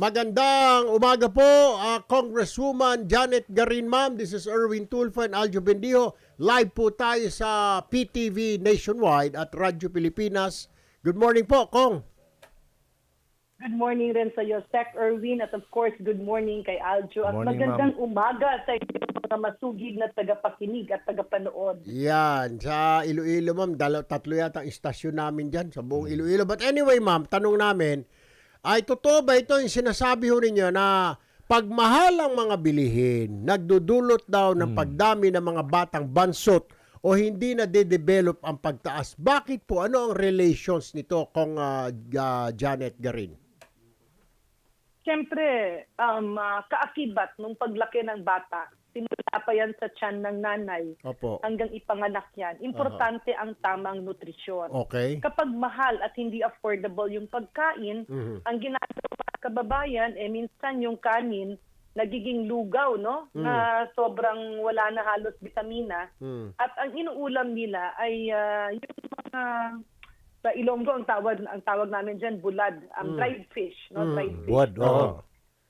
Magandang umaga po, ah, Congresswoman Janet Garin, ma'am. This is Erwin Tulfo and Aljo Bendijo. Live po tayo sa PTV Nationwide at Radyo Pilipinas. Good morning po, Kong. Good morning rin sa iyo, Sec Erwin, at of course, good morning kay Aljo. At Morning, magandang umaga sa inyo mga masugid na tagapakinig at tagapanood. Yan, sa Iloilo, ma'am. Dalaw, tatlo yata ang istasyon namin dyan sa buong Iloilo. But anyway, ma'am, tanong namin, ay totoo ba ito yung sinasabi ho ninyo na pagmahal ang mga bilihin, nagdudulot daw ng pagdami ng mga batang bansot o hindi na de-develop ang pagtaas. Bakit po? Ano ang relations nito kung ah, ah, Janet Garin? Siyempre, um, ah, kaakibat nung paglaki ng bata, simula pa yan sa tiyan ng nanay Opo. hanggang ipanganak yan. Importante ang tamang nutrisyon. Okay. Kapag mahal at hindi affordable yung pagkain, Mhm. ang ginagawa ng kababayan, eh minsan yung kanin, nagiging lugaw, no? Na sobrang wala na halos vitamina. Hmm. At ang inuulam nila ay ah, yung mga sa Ilonggo ang tawag ang tawag namin diyan bulad, ang dried fish, no? Dried fish. Buwad, oo.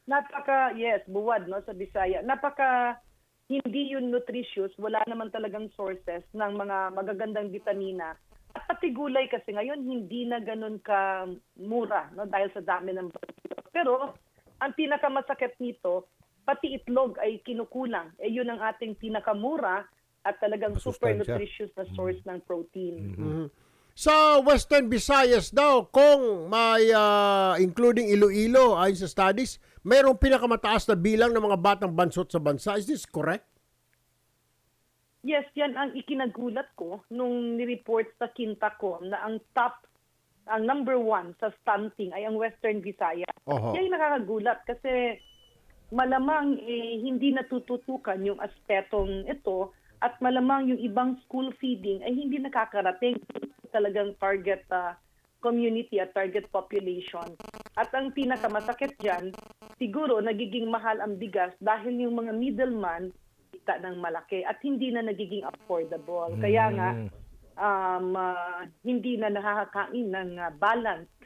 Napaka yes, buwad no sa Bisaya. Napaka hindi yun nutritious, wala naman talagang sources ng mga magagandang vitamina. At pati gulay kasi ngayon hindi na ganun ka mura no dahil sa dami ng Pero ang pinakamasakit nito, pati itlog ay kinukulang. Eh yun ang ating pinakamura at talagang super nutritious na source ng protein. Mhm. Sa Western Visayas daw, kung may ah, including Iloilo ayon sa studies, mayroong pinakamataas na bilang ng mga batang bansot sa bansa. Is this correct? Yes, yan ang ikinagulat ko nung nireport sa Quintacom na ang top, ang number one sa stunting ay ang Western Visayas. Oho. Yan yung nakakagulat kasi malamang eh, hindi natututukan yung aspetong ito at malamang yung ibang school feeding ay hindi nakakarating talagang target ah, community at target population. At ang pinakamasakit dyan, siguro nagiging mahal ang bigas dahil yung mga middleman kita ng malaki at hindi na nagiging affordable. Kaya nga, um, ah, hindi na nakakakain ng ah, balanced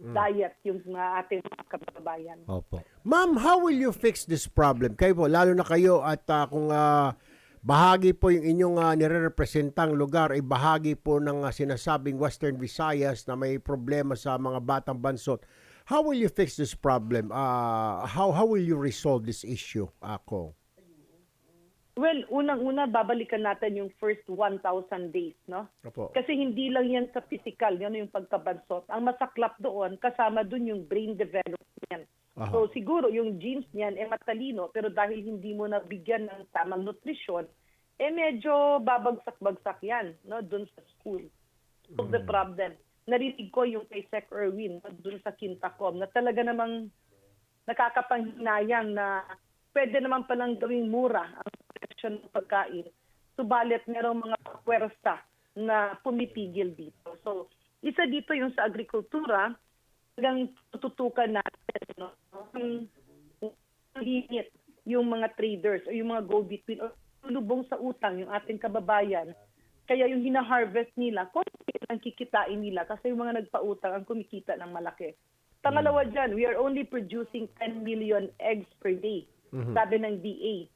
diet yung mga ating mga kababayan. Opo. Ma'am, how will you fix this problem? Kayo po, lalo na kayo at ah, kung ah, bahagi po yung inyong uh, nire-representang lugar ay bahagi po ng ah, sinasabing Western Visayas na may problema sa mga batang bansot. How will you fix this problem? Ah, how how will you resolve this issue, ako? Well, unang-una, babalikan natin yung first 1,000 days, no? Opo. Kasi hindi lang yan sa physical, yan yung pagkabansot. Ang masaklap doon, kasama doon yung brain development. Aha. So siguro yung genes niyan eh matalino, pero dahil hindi mo nabigyan ng tamang nutrisyon, eh medyo babagsak-bagsak yan, no, doon sa school. So the problem, narinig ko yung kay Sec Erwin, doon sa Quintacom, na talaga namang nakakapanghinayang na pwede naman palang gawing mura ang presyo ng pagkain. Subalit merong mga pwersa na pumipigil dito. So, isa dito yung sa agrikultura, talagang tututukan natin no? yung limit yung mga traders o yung mga go-between o lubong sa utang yung ating kababayan. Kaya yung hina-harvest nila, konti ang kikitain nila kasi yung mga nagpautang ang kumikita ng malaki. Pangalawa dyan, we are only producing 10 million eggs per day, sabi ng DA.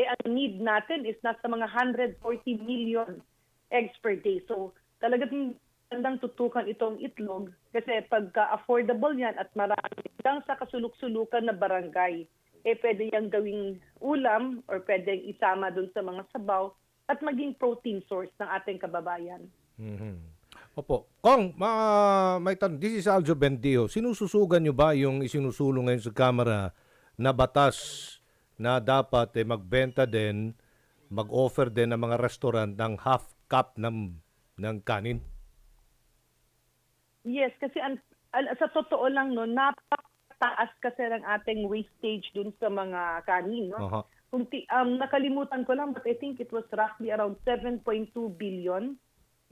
Eh, ang need natin is nasa mga 140 million eggs per day. So, talagang magandang tutukan itong itlog kasi pagka affordable yan at marami lang sa kasuluk-sulukan na barangay, eh pwede yung gawing ulam or pwede isama dun sa mga sabaw at maging protein source ng ating kababayan. Mhm. Opo. Kong, ma may tanong. This is Aljo Bendio. Sinususugan nyo ba yung isinusulong ngayon sa Kamara na batas na dapat eh, magbenta din, mag-offer din ng mga restaurant ng half cup ng, ng kanin? Yes, kasi an, al- sa totoo lang no, napakataas kasi ng ating wastage dun sa mga kanin, no? Aha. Kung ti- um, nakalimutan ko lang, but I think it was roughly around 7.2 billion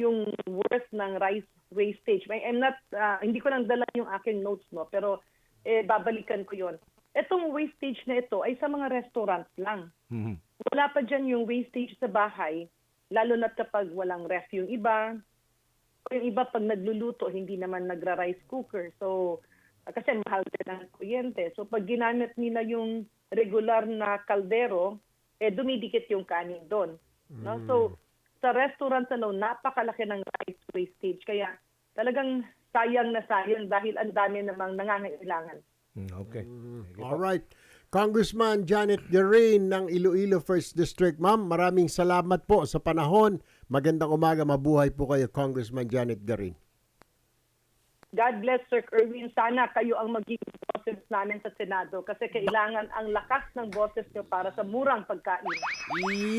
yung worth ng rice wastage. May- I'm not, ah, hindi ko lang dala yung aking notes, no? Pero eh, babalikan ko yon. Itong wastage na ito ay sa mga restaurants lang. Mhm. Wala pa dyan yung wastage sa bahay, lalo na kapag walang ref yung iba, o yung iba pag nagluluto, hindi naman nagra-rice cooker. So, Kasi mahal din ang kuryente. So pag ginamit nila yung regular na kaldero, eh dumidikit yung kanin doon. No? So sa restaurant ano, napakalaki ng rice wastage. Kaya talagang sayang na sayang dahil ang dami namang nangangailangan. Mm, Okay. Po. All right. Congressman Janet Garin ng Iloilo First District. Ma'am, maraming salamat po sa panahon. Magandang umaga, mabuhay po kayo, Congressman Janet Garin. God bless Sir Erwin. Sana kayo ang maging boses namin sa Senado kasi kailangan ang lakas ng boses nyo para sa murang pagkain.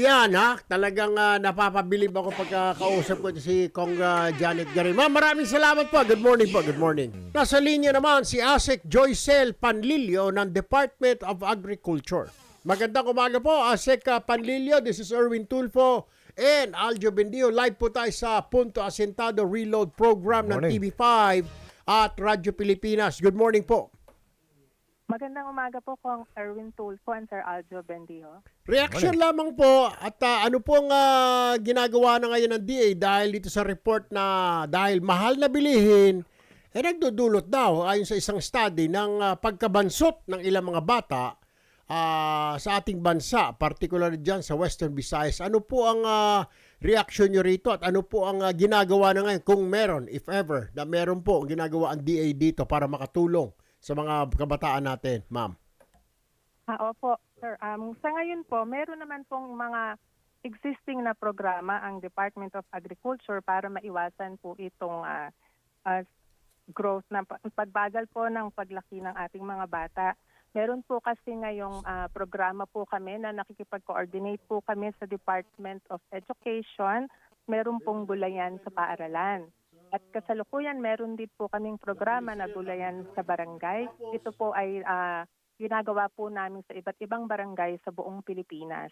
Yan ha, talagang ah, napapabilib ako pagkakausap ko si Kong ah, Janet Garin. Ma'am, maraming salamat po. Good morning po, good morning. Nasa linya naman si Asek Joycel Panlilio ng Department of Agriculture. Magandang umaga po, Asek ah, Panlilio. This is Erwin Tulfo and Aljo Bendio. Live po tayo sa Punto Asentado Reload Program ng Morning. TV5 at Radyo Pilipinas. Good morning po. Magandang umaga po kong Erwin Tulfo and Sir Aljo Bendijo. Reaction lamang po at ah, ano pong ah, ginagawa na ngayon ng DA dahil dito sa report na dahil mahal na bilihin, eh nagdudulot daw ayon sa isang study ng ah, pagkabansot ng ilang mga bata ah, sa ating bansa, particularly dyan sa Western Visayas. Ano po ang ah, reaction nyo rito at ano po ang ah, ginagawa na ngayon kung meron, if ever, na meron po ginagawa ang DA dito para makatulong sa mga kabataan natin, ma'am? Ah, opo, sir. Um, sa ngayon po, meron naman pong mga existing na programa ang Department of Agriculture para maiwasan po itong ah, ah, growth na pa- pagbagal po ng paglaki ng ating mga bata. Meron po kasi ngayong ah, programa po kami na nakikipag-coordinate po kami sa Department of Education. Meron pong gulayan sa paaralan. At kasalukuyan, meron din po kaming programa na gulayan sa barangay. Ito po ay ah, ginagawa po namin sa iba't ibang barangay sa buong Pilipinas.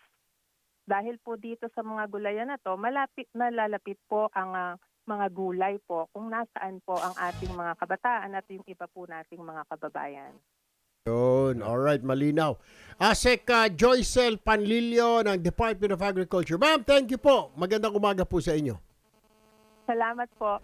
Dahil po dito sa mga gulayan na to, malapit nalalapit po ang ah, mga gulay po kung nasaan po ang ating mga kabataan at yung iba po nating mga kababayan. Yun, alright, malinaw. Asek uh, Joycel Panlilio ng Department of Agriculture. Ma'am, thank you po. Magandang umaga po sa inyo. Salamat po.